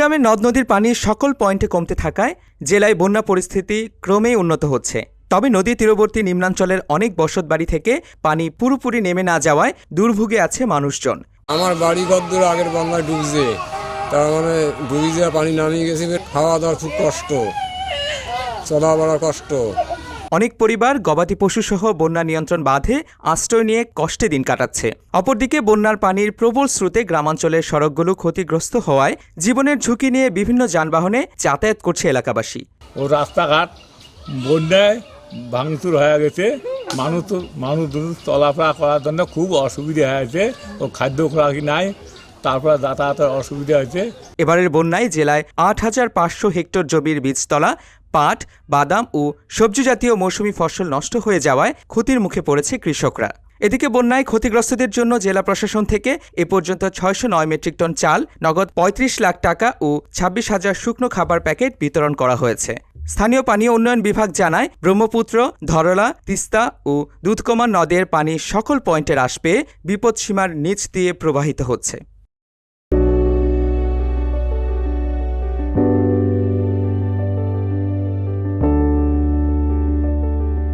কুড়িগ্রামের নদ নদীর পানি সকল পয়েন্টে কমতে থাকায় জেলায় বন্যা পরিস্থিতি ক্রমেই উন্নত হচ্ছে। তবে নদী তীরবর্তী নিম্নাঞ্চলের অনেক বসত বাড়ি থেকে পানি পুরোপুরি নেমে না যাওয়ায় দুর্ভোগে আছে মানুষজন। আমার বাড়ি কদ্দূর আগের বন্যায় ডুবছে। তার মানে ডুবি পানি নামিয়ে গেছে খাওয়া দাওয়ার খুব কষ্ট চলা বড় কষ্ট। অনেক পরিবার গবাদি পশুসহ বন্যা নিয়ন্ত্রণ বাঁধে আশ্রয় নিয়ে কষ্টে দিন কাটাচ্ছে। অপরদিকে বন্যার পানির প্রবল স্রোতে গ্রামাঞ্চলের সড়কগুলো ক্ষতিগ্রস্ত হওয়ায় জীবনের ঝুঁকি নিয়ে বিভিন্ন যানবাহনে যাতায়াত করছে এলাকাবাসী। ও রাস্তাঘাট বন্যায় ভাঙচুর হয়ে গেছে। মানুষ মানুষ চলাফেরা করার জন্য খুব অসুবিধা হয়েছে। ও খাদ্য খোরাকি নাই তারপরে যাতায়াতের অসুবিধা হয়েছে। এবারের বন্যায় জেলায় আট হাজার পাঁচশো হেক্টর জমির বীজতলা পাট, বাদাম ও সবজি জাতীয় মৌসুমি ফসল নষ্ট হয়ে যাওয়ায় ক্ষতির মুখে পড়েছে কৃষকরা। এদিকে বন্যায় ক্ষতিগ্রস্তদের জন্য জেলা প্রশাসন থেকে এ পর্যন্ত ছয়শো নয় মেট্রিক টন চাল, নগদ পঁয়ত্রিশ লাখ টাকা ও ছাব্বিশ হাজার শুকনো খাবার প্যাকেট বিতরণ করা হয়েছে। স্থানীয় পানীয় উন্নয়ন বিভাগ জানায়, ব্রহ্মপুত্র, ধরলা, তিস্তা ও দুধকমা নদের পানি সকল পয়েন্টের আসবে বিপদসীমার নিচ দিয়ে প্রবাহিত হচ্ছে।